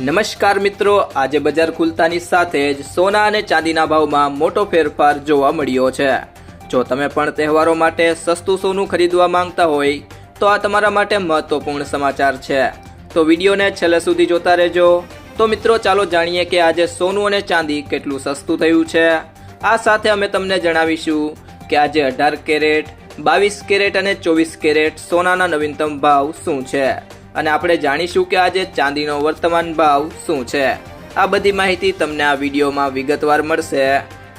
નમસ્કાર મિત્રો, આજે બજાર ખુલતાની સાથે જ સોના અને ચાંદીના ભાવમાં મોટો ફેરફાર જોવા મળ્યો છે. જો તમે પણ તહેવારો માટે સસ્તું સોનું ખરીદવા માંગતા હોય, તો આ તમારા માટે મહત્વપૂર્ણ સમાચાર છે. તો વિડીયોને છેલ્લે સુધી જોતા રહેજો. તો મિત્રો, ચાલો જાણીએ કે આજે સોનું અને ચાંદી કેટલું સસ્તું થયું છે. આ સાથે અમે તમને જણાવીશું કે આજે અઢાર કેરેટ, બાવીસ કેરેટ અને ચોવીસ કેરેટ સોનાના નવીનતમ ભાવ શું છે. અને આપણે જાણીશું કે આજે ચાંદીનો વર્તમાન ભાવ શું છે. આ બધી માહિતી તમને આ વિડીયોમાં વિગતવાર મળશે.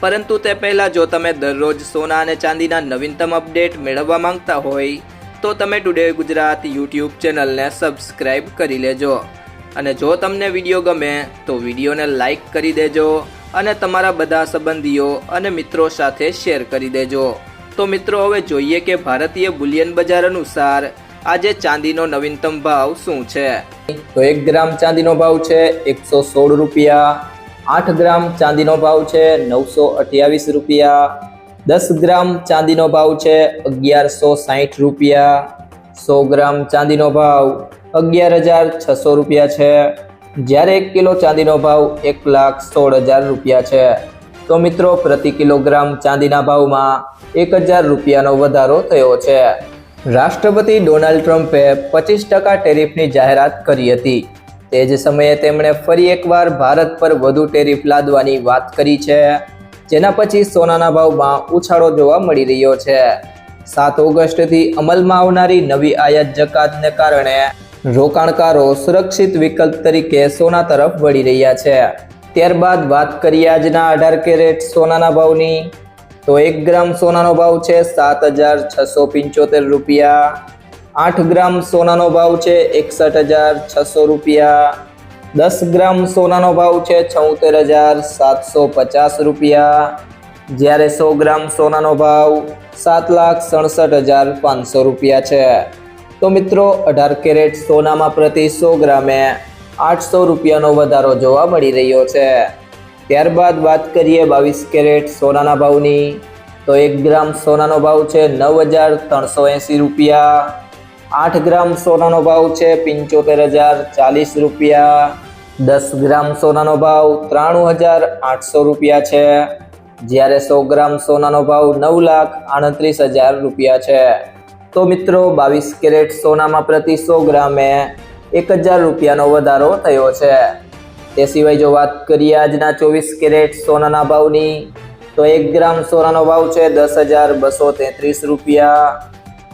પરંતુ તે પહેલાં જો તમે દરરોજ સોના અને ચાંદીના નવીનતમ અપડેટ મેળવવા માંગતા હોય, તો તમે ટુડે ગુજરાત યુટ્યુબ ચેનલને સબસ્ક્રાઇબ કરી લેજો. અને જો તમને વીડિયો ગમે, તો વિડીયોને લાઈક કરી દેજો અને તમારા બધા સંબંધીઓ અને મિત્રો સાથે શેર કરી દેજો. તો મિત્રો, હવે જોઈએ કે ભારતીય બુલિયન બજાર અનુસાર આજે ચાંદીનો નવીનતમ ભાવ શું છે? તો એક ગ્રામ ચાંદીનો ભાવ છે એકસો સોળ રૂપિયા, આઠ ગ્રામ ચાંદીનો ભાવ છે નવસો અઠ્યાવીસ રૂપિયા, દસ ગ્રામ ચાંદીનો ભાવ છે અગિયારસો સાહીઠ રૂપિયા, સો ગ્રામ ચાંદીનો ભાવ અગિયાર હજાર છસો રૂપિયા છે. જ્યારે એક કિલો ચાંદીનો ભાવ એક લાખ સોળ હજાર રૂપિયા છે. તો મિત્રો, પ્રતિ કિલોગ્રામ ચાંદીના ભાવમાં એક હજાર રૂપિયાનો વધારો થયો છે. રાષ્ટ્રપતિ ડોનાલ્ડ ટ્રમ્પે પચીસ ટકા ટેરિફની જાહેરાત કરી હતી. તે જ સમયે તેમણે ફરી એકવાર ભારત પર વધુ ટેરિફ લાદવાની વાત કરી છે, જેના પછી સોનાના ભાવમાં ઉછાળો જોવા મળી રહ્યો છે. સાત ઓગસ્ટથી અમલમાં આવનારી નવી આયાત જકાતને કારણે રોકાણકારો સુરક્ષિત વિકલ્પ તરીકે સોના તરફ વળી રહ્યા છે. ત્યારબાદ વાત કરીએ આજના અઢાર કેરેટ સોનાના ભાવની. તો એક ગ્રામ સોનાનો ભાવ છે સાત હજાર છસો પંચોતેર રૂપિયા. આઠ ગ્રામ સોનાનો ભાવ છે એકસઠ હજાર છસો રૂપિયા. દસ ગ્રામ સોનાનો ભાવ છે છોતેર હજાર સાતસો પચાસ રૂપિયા. જ્યારે સો ગ્રામ સોનાનો ભાવ સાત લાખ સડસઠ હજાર પાંચસો રૂપિયા છે. તો મિત્રો, અઢાર કેરેટ સોનામાં પ્રતિ સો ગ્રામે આઠસો રૂપિયાનો વધારો જોવા મળી રહ્યો છે. ત્યારબાદ વાત કરીએ બાવીસ કેરેટ સોનાના ભાવની. તો એક ગ્રામ સોનાનો ભાવ છે નવ હજાર ત્રણસો એંસી રૂપિયા. આઠ ગ્રામ સોનાનો ભાવ છે પંચોતેર હજાર ચાલીસ રૂપિયા. દસ ગ્રામ સોનાનો ભાવ ત્રાણું હજાર આઠસો રૂપિયા છે. જ્યારે સો ગ્રામ સોનાનો ભાવ નવ લાખ આડત્રીસ હજાર રૂપિયા છે. તો મિત્રો, બાવીસ કેરેટ સોનામાં પ્રતિ સો ગ્રામે એક હજાર રૂપિયાનો વધારો થયો છે. તે સિવાય જો વાત કરીએ આજના ચોવીસ કેરેટ સોનાના ભાવની, તો એક ગ્રામ સોનાનો ભાવ છે દસ હજાર બસો તેત્રીસ રૂપિયા.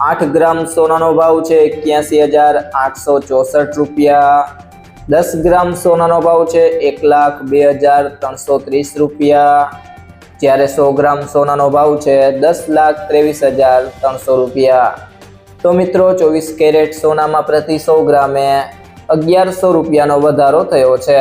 આઠ ગ્રામ સોનાનો ભાવ છે એક્યાસી હજાર આઠસો ચોસઠ રૂપિયા. દસ ગ્રામ સોનાનો ભાવ છે એક લાખ બે હજાર ત્રણસો ત્રીસ રૂપિયા. જ્યારે સો ગ્રામ સોનાનો ભાવ છે દસ લાખ ત્રેવીસ હજાર ત્રણસો રૂપિયા. તો મિત્રો, ચોવીસ કેરેટ સોનામાં પ્રતિ સો ગ્રામે અગિયારસો રૂપિયાનો વધારો થયો છે.